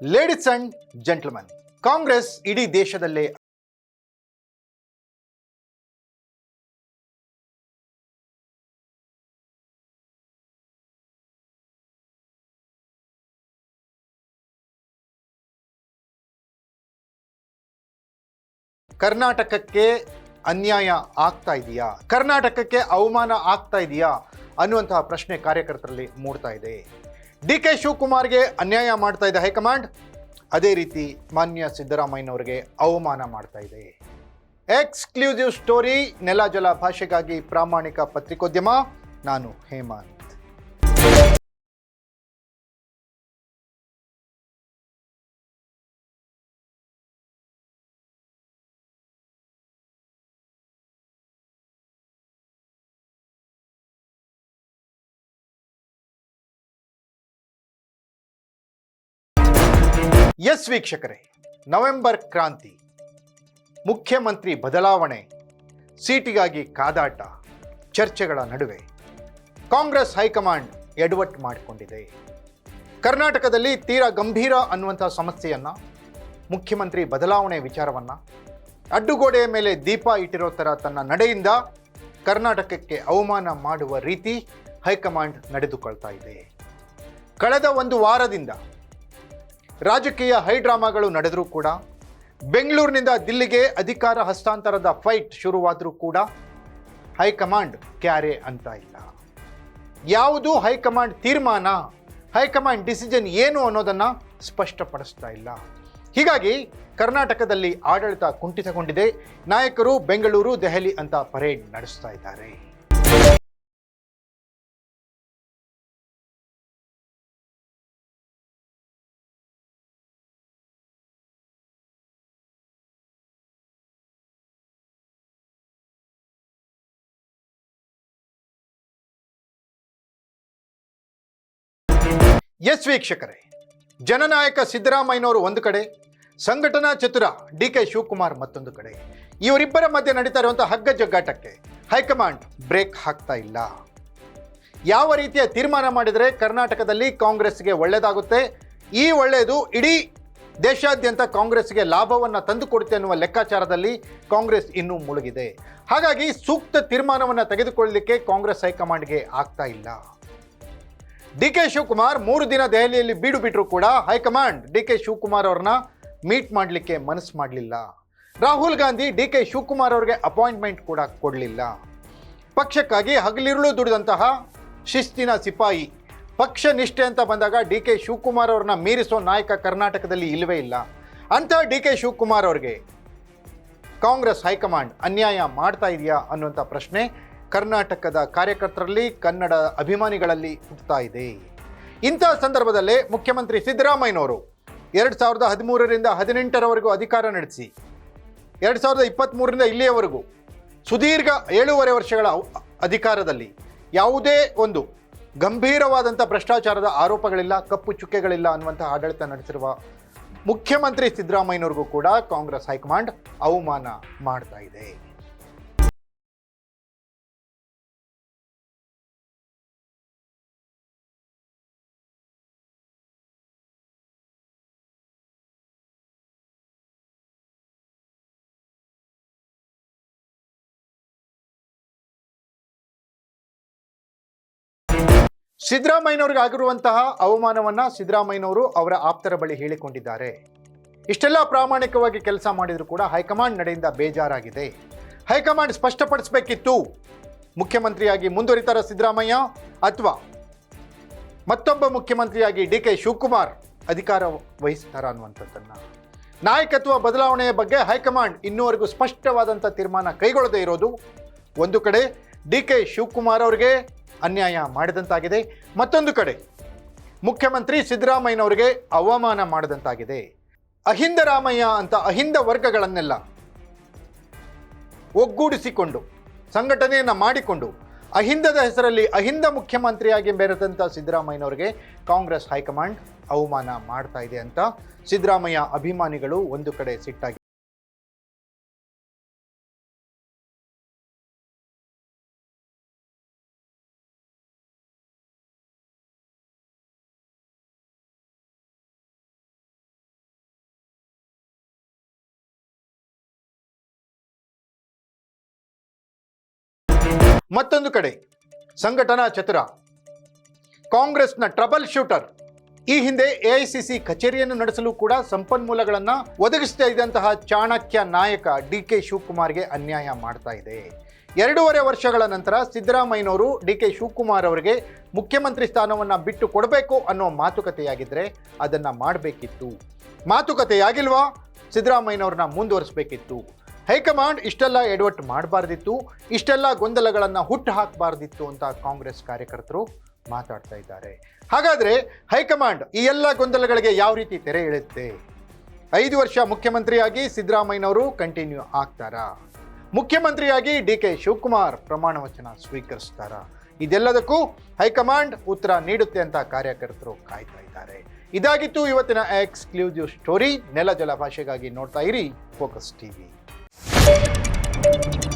Ladies and gentleman Congress ಇಡೀ ದೇಶದಲ್ಲೇ ಕರ್ನಾಟಕಕ್ಕೆ ಅನ್ಯಾಯ ಆಗ್ತಾ ಇದೆಯಾ? ಕರ್ನಾಟಕಕ್ಕೆ ಅವಮಾನ ಆಗ್ತಾ ಇದೆಯಾ ಅನ್ನುವಂತಹ ಪ್ರಶ್ನೆ ಕಾರ್ಯಕರ್ತರಲ್ಲಿ ಮೂಡ್ತಾ ಇದೆ. ಡಿ ಕೆ ಶಿವಕುಮಾರ್ಗೆ ಅನ್ಯಾಯ ಮಾಡ್ತಾ ಇದೆ ಹೈಕಮಾಂಡ್, ಅದೇ ರೀತಿ ಮಾನ್ಯ ಸಿದ್ದರಾಮಯ್ಯನವರಿಗೆ ಅವಮಾನ ಮಾಡ್ತಾ ಇದೆ. ಎಕ್ಸ್ಕ್ಲೂಸಿವ್ ಸ್ಟೋರಿ ನೆಲ ಜಲ ಭಾಷೆಗಾಗಿ ಪ್ರಾಮಾಣಿಕ ಪತ್ರಿಕೋದ್ಯಮ, ನಾನು ಹೇಮಂತ್ ಎಸ್ ವೀಕ್ಷಕರೇ, ನವೆಂಬರ್ ಕ್ರಾಂತಿ, ಮುಖ್ಯಮಂತ್ರಿ ಬದಲಾವಣೆ, ಸೀಟಿಗಾಗಿ ಕಾದಾಟ, ಚರ್ಚೆಗಳ ನಡುವೆ ಕಾಂಗ್ರೆಸ್ ಹೈಕಮಾಂಡ್ ಎಡವಟ್ ಮಾಡಿಕೊಂಡಿದೆ. ಕರ್ನಾಟಕದಲ್ಲಿ ತೀರಾ ಗಂಭೀರ ಅನ್ನುವಂಥ ಸಮಸ್ಯೆಯನ್ನು, ಮುಖ್ಯಮಂತ್ರಿ ಬದಲಾವಣೆ ವಿಚಾರವನ್ನು, ಅಡ್ಡುಗೋಡೆಯ ಮೇಲೆ ದೀಪ ಇಟ್ಟಿರೋ ಥರ ತನ್ನ ನಡೆಯಿಂದ ಕರ್ನಾಟಕಕ್ಕೆ ಅವಮಾನ ಮಾಡುವ ರೀತಿ ಹೈಕಮಾಂಡ್ ನಡೆದುಕೊಳ್ತಾ ಇದೆ. ಕಳೆದ ಒಂದು ವಾರದಿಂದ ರಾಜಕೀಯ ಹೈಡ್ರಾಮಾಗಳು ನಡೆದರೂ ಕೂಡ, ಬೆಂಗಳೂರಿನಿಂದ ದಿಲ್ಲಿಗೆ ಅಧಿಕಾರ ಹಸ್ತಾಂತರದ ಫೈಟ್ ಶುರುವಾದರೂ ಕೂಡ ಹೈಕಮಾಂಡ್ ಕ್ಯಾರೆ ಅಂತ ಇಲ್ಲ. ಯಾವುದು ಹೈಕಮಾಂಡ್ ತೀರ್ಮಾನ, ಹೈಕಮಾಂಡ್ ಡಿಸಿಷನ್ ಏನು ಅನ್ನೋದನ್ನು ಸ್ಪಷ್ಟಪಡಿಸ್ತಾ ಇಲ್ಲ. ಹೀಗಾಗಿ ಕರ್ನಾಟಕದಲ್ಲಿ ಆಡಳಿತ ಕುಂಠಿತಗೊಂಡಿದೆ. ನಾಯಕರು ಬೆಂಗಳೂರು, ದೆಹಲಿ ಅಂತ ಪರೇಡ್ ನಡೆಸ್ತಾ ಇದ್ದಾರೆ. ಎಸ್ ವೀಕ್ಷಕರೇ, ಜನನಾಯಕ ಸಿದ್ದರಾಮಯ್ಯನವರು ಒಂದು ಕಡೆ, ಸಂಘಟನಾ ಚತುರ ಡಿ ಕೆ ಶಿವಕುಮಾರ್ ಮತ್ತೊಂದು ಕಡೆ. ಇವರಿಬ್ಬರ ಮಧ್ಯೆ ನಡೀತಾ ಇರುವಂಥ ಹಗ್ಗ ಜಗ್ಗಾಟಕ್ಕೆ ಹೈಕಮಾಂಡ್ ಬ್ರೇಕ್ ಹಾಕ್ತಾ ಇಲ್ಲ. ಯಾವ ರೀತಿಯ ತೀರ್ಮಾನ ಮಾಡಿದರೆ ಕರ್ನಾಟಕದಲ್ಲಿ ಕಾಂಗ್ರೆಸ್ಗೆ ಒಳ್ಳೆಯದಾಗುತ್ತೆ ಈ ಒಳ್ಳೆಯದು ಇಡೀ ದೇಶಾದ್ಯಂತ ಕಾಂಗ್ರೆಸ್ಗೆ ಲಾಭವನ್ನು ತಂದುಕೊಡುತ್ತೆ ಅನ್ನುವ ಲೆಕ್ಕಾಚಾರದಲ್ಲಿ ಕಾಂಗ್ರೆಸ್ ಇನ್ನೂ ಮುಳುಗಿದೆ. ಹಾಗಾಗಿ ಸೂಕ್ತ ತೀರ್ಮಾನವನ್ನು ತೆಗೆದುಕೊಳ್ಳಲಿಕ್ಕೆ ಕಾಂಗ್ರೆಸ್ ಹೈಕಮಾಂಡ್ಗೆ ಆಗ್ತಾ ಇಲ್ಲ. ಡಿ ಕೆ ಶಿವಕುಮಾರ್ ಮೂರು ದಿನ ದೆಹಲಿಯಲ್ಲಿ ಬೀಡು ಬಿಟ್ಟರು ಕೂಡ ಹೈಕಮಾಂಡ್ ಡಿ ಕೆ ಶಿವಕುಮಾರ್ ಅವ್ರನ್ನ ಮೀಟ್ ಮಾಡಲಿಕ್ಕೆ ಮನಸ್ಸು ಮಾಡಲಿಲ್ಲ. ರಾಹುಲ್ ಗಾಂಧಿ ಡಿ ಕೆ ಶಿವಕುಮಾರ್ ಅವ್ರಿಗೆ ಅಪಾಯಿಂಟ್ಮೆಂಟ್ ಕೂಡ ಕೊಡಲಿಲ್ಲ. ಪಕ್ಷಕ್ಕಾಗಿ ಹಗಲಿರುಳು ದುಡಿದಂತಹ ಶಿಸ್ತಿನ ಸಿಪಾಯಿ, ಪಕ್ಷ ನಿಷ್ಠೆ ಅಂತ ಬಂದಾಗ ಡಿ ಕೆ ಶಿವಕುಮಾರ್ ಅವ್ರನ್ನ ಮೀರಿಸೋ ನಾಯಕ ಕರ್ನಾಟಕದಲ್ಲಿ ಇಲ್ಲವೇ ಇಲ್ಲ. ಅಂತ ಡಿ ಕೆ ಶಿವಕುಮಾರ್ ಅವ್ರಿಗೆ ಕಾಂಗ್ರೆಸ್ ಹೈಕಮಾಂಡ್ ಅನ್ಯಾಯ ಮಾಡ್ತಾ ಇದೆಯಾ ಅನ್ನುವಂಥ ಪ್ರಶ್ನೆ ಕರ್ನಾಟಕದ ಕಾರ್ಯಕರ್ತರಲ್ಲಿ ಕನ್ನಡ ಅಭಿಮಾನಿಗಳಲ್ಲಿ ಹುಟ್ಟುತ್ತಾ ಇದೆ. ಇಂಥ ಸಂದರ್ಭದಲ್ಲೇ ಮುಖ್ಯಮಂತ್ರಿ ಸಿದ್ದರಾಮಯ್ಯನವರು ಎರಡು ಸಾವಿರದ ಹದಿಮೂರರಿಂದ ಹದಿನೆಂಟರವರೆಗೂ ಅಧಿಕಾರ ನಡೆಸಿ, ಎರಡು ಸಾವಿರದ ಇಪ್ಪತ್ತ್ಮೂರರಿಂದ ಇಲ್ಲಿಯವರೆಗೂ ಸುದೀರ್ಘ ಏಳೂವರೆ ವರ್ಷಗಳ ಅಧಿಕಾರದಲ್ಲಿ ಯಾವುದೇ ಒಂದು ಗಂಭೀರವಾದಂಥ ಭ್ರಷ್ಟಾಚಾರದ ಆರೋಪಗಳಿಲ್ಲ, ಕಪ್ಪು ಚುಕ್ಕೆಗಳಿಲ್ಲ ಅನ್ನುವಂಥ ಆಡಳಿತ ನಡೆಸಿರುವ ಮುಖ್ಯಮಂತ್ರಿ ಸಿದ್ದರಾಮಯ್ಯನವ್ರಿಗೂ ಕೂಡ ಕಾಂಗ್ರೆಸ್ ಹೈಕಮಾಂಡ್ ಅವಮಾನ ಮಾಡ್ತಾ ಇದೆ. ಸಿದ್ದರಾಮಯ್ಯನವ್ರಿಗೆ ಆಗಿರುವಂತಹ ಅವಮಾನವನ್ನ ಸಿದ್ದರಾಮಯ್ಯನವರು ಅವರ ಆಪ್ತರ ಬಳಿ ಹೇಳಿಕೊಂಡಿದ್ದಾರೆ. ಇಷ್ಟೆಲ್ಲ ಪ್ರಾಮಾಣಿಕವಾಗಿ ಕೆಲಸ ಮಾಡಿದ್ರು ಕೂಡ ಹೈಕಮಾಂಡ್ ನಡೆಯಿಂದ ಬೇಜಾರಾಗಿದೆ. ಹೈಕಮಾಂಡ್ ಸ್ಪಷ್ಟಪಡಿಸಬೇಕಿತ್ತು. ಮುಖ್ಯಮಂತ್ರಿಯಾಗಿ ಮುಂದುವರಿತಾರ ಸಿದ್ದರಾಮಯ್ಯ ಅಥವಾ ಮತ್ತೊಬ್ಬ ಮುಖ್ಯಮಂತ್ರಿಯಾಗಿ ಡಿ ಕೆ ಶಿವಕುಮಾರ್ ಅಧಿಕಾರ ವಹಿಸ್ತಾರ ಅನ್ನುವಂಥದ್ದನ್ನು. ನಾಯಕತ್ವ ಬದಲಾವಣೆಯ ಬಗ್ಗೆ ಹೈಕಮಾಂಡ್ ಇನ್ನೂವರೆಗೂ ಸ್ಪಷ್ಟವಾದಂಥ ತೀರ್ಮಾನ ಕೈಗೊಳ್ಳದೇ ಇರೋದು. ಒಂದು ಕಡೆ ಡಿ ಕೆ ಶಿವಕುಮಾರ್ ಅವರಿಗೆ ಅನ್ಯಾಯ ಮಾಡಿದಂತಾಗಿದೆ. ಮತ್ತೊಂದು ಕಡೆ, ಮುಖ್ಯಮಂತ್ರಿ ಸಿದ್ದರಾಮಯ್ಯನವರಿಗೆ ಅವಮಾನ ಮಾಡಿದಂತಾಗಿದೆ. ಅಹಿಂದ ರಾಮಯ್ಯ ಅಂತ ಅಹಿಂದ ವರ್ಗಗಳನ್ನೆಲ್ಲ ಒಗ್ಗೂಡಿಸಿಕೊಂಡು, ಸಂಘಟನೆಯನ್ನು ಮಾಡಿಕೊಂಡು, ಅಹಿಂದದ ಹೆಸರಲ್ಲಿ ಅಹಿಂದ ಮುಖ್ಯಮಂತ್ರಿಯಾಗಿ ಬೆರೆದಂಥ ಸಿದ್ದರಾಮಯ್ಯನವರಿಗೆ ಕಾಂಗ್ರೆಸ್ ಹೈಕಮಾಂಡ್ ಅವಮಾನ ಮಾಡ್ತಾ ಇದೆ ಅಂತ ಸಿದ್ದರಾಮಯ್ಯ ಅಭಿಮಾನಿಗಳು ಒಂದು ಕಡೆ ಸಿಟ್ಟಾಗಿ ಮತ್ತೊಂದು ಕಡೆ, ಸಂಘಟನಾ ಚತುರ, ಕಾಂಗ್ರೆಸ್ನ ಟ್ರಬಲ್ ಶೂಟರ್, ಈ ಹಿಂದೆ ಎಐಸಿಸಿ ಕಚೇರಿಯನ್ನು ನಡೆಸಲು ಕೂಡ ಸಂಪನ್ಮೂಲಗಳನ್ನು ಒದಗಿಸ್ತಾ ಇದ್ದಂತಹ ಚಾಣಕ್ಯ ನಾಯಕ ಡಿ ಕೆ ಶಿವಕುಮಾರ್ಗೆ ಅನ್ಯಾಯ ಮಾಡ್ತಾ ಇದೆ. ಎರಡೂವರೆ ವರ್ಷಗಳ ನಂತರ ಸಿದ್ದರಾಮಯ್ಯನವರು ಡಿ ಕೆ ಶಿವಕುಮಾರ್ ಅವರಿಗೆ ಮುಖ್ಯಮಂತ್ರಿ ಸ್ಥಾನವನ್ನು ಬಿಟ್ಟು ಕೊಡಬೇಕು ಅನ್ನೋ ಮಾತುಕತೆಯಾಗಿದ್ದರೆ ಅದನ್ನು ಮಾಡಬೇಕಿತ್ತು. ಮಾತುಕತೆಯಾಗಿಲ್ವಾ? ಸಿದ್ದರಾಮಯ್ಯನವ್ರನ್ನ ಮುಂದುವರಿಸಬೇಕಿತ್ತು. ಹೈಕಮಾಂಡ್ ಇಷ್ಟೆಲ್ಲ ಎಡವಟ್ಟು ಮಾಡಬಾರ್ದಿತ್ತು, ಇಷ್ಟೆಲ್ಲ ಗೊಂದಲಗಳನ್ನು ಹುಟ್ಟು ಹಾಕಬಾರ್ದಿತ್ತು ಅಂತ ಕಾಂಗ್ರೆಸ್ ಕಾರ್ಯಕರ್ತರು ಮಾತಾಡ್ತಾ ಇದ್ದಾರೆ. ಹಾಗಾದರೆ ಹೈಕಮಾಂಡ್ ಈ ಎಲ್ಲ ಗೊಂದಲಗಳಿಗೆ ಯಾವ ರೀತಿ ತೆರೆ ಎಳೆಯುತ್ತೆ? ಐದು ವರ್ಷ ಮುಖ್ಯಮಂತ್ರಿಯಾಗಿ ಸಿದ್ದರಾಮಯ್ಯನವರು ಕಂಟಿನ್ಯೂ ಆಗ್ತಾರಾ? ಮುಖ್ಯಮಂತ್ರಿಯಾಗಿ ಡಿ ಕೆ ಶಿವಕುಮಾರ್ ಪ್ರಮಾಣ ವಚನ ಸ್ವೀಕರಿಸ್ತಾರಾ? ಇದೆಲ್ಲದಕ್ಕೂ ಹೈಕಮಾಂಡ್ ಉತ್ತರ ನೀಡುತ್ತೆ ಅಂತ ಕಾರ್ಯಕರ್ತರು ಕಾಯ್ತಾ ಇದ್ದಾರೆ. ಇದಾಗಿತ್ತು ಇವತ್ತಿನ ಎಕ್ಸ್ಕ್ಲೂಸಿವ್ ಸ್ಟೋರಿ ನೆಲ ಜಲ ಭಾಷೆಗಾಗಿ ನೋಡ್ತಾ ಇರಿ ಫೋಕಸ್ ಟಿವಿ Thank you.